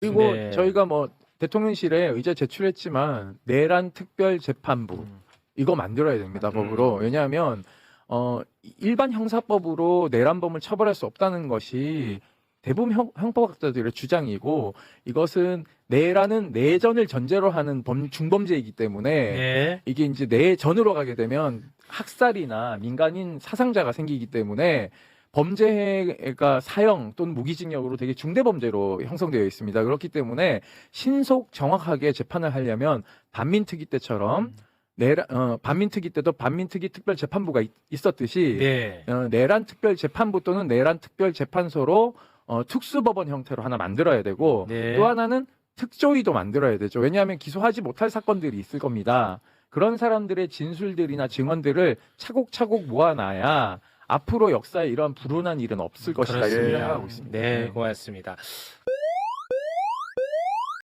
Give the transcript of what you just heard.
그리고 네. 저희가 뭐 대통령실에 의제 제출했지만 내란 특별 재판부 음. 이거 만들어야 됩니다 음. 법으로 왜냐하면 어 일반 형사법으로 내란범을 처벌할 수 없다는 것이 대부분 형, 형법학자들의 주장이고 이것은 내란은 내전을 전제로 하는 범, 중범죄이기 때문에 네. 이게 이제 내전으로 가게 되면 학살이나 민간인 사상자가 생기기 때문에 범죄가 사형 또는 무기징역으로 되게 중대 범죄로 형성되어 있습니다. 그렇기 때문에 신속 정확하게 재판을 하려면 반민특위 때처럼 내란 어, 반민특위 때도 반민특위 특별 재판부가 있, 있었듯이 네. 어, 내란 특별 재판부 또는 내란 특별 재판소로 어, 특수법원 형태로 하나 만들어야 되고 네. 또 하나는 특조위도 만들어야 되죠. 왜냐하면 기소하지 못할 사건들이 있을 겁니다. 그런 사람들의 진술들이나 증언들을 차곡차곡 모아놔야 앞으로 역사에 이런 불운한 일은 없을 것이다 이렇게. 생각하고 있습니다. 네, 고맙습니다.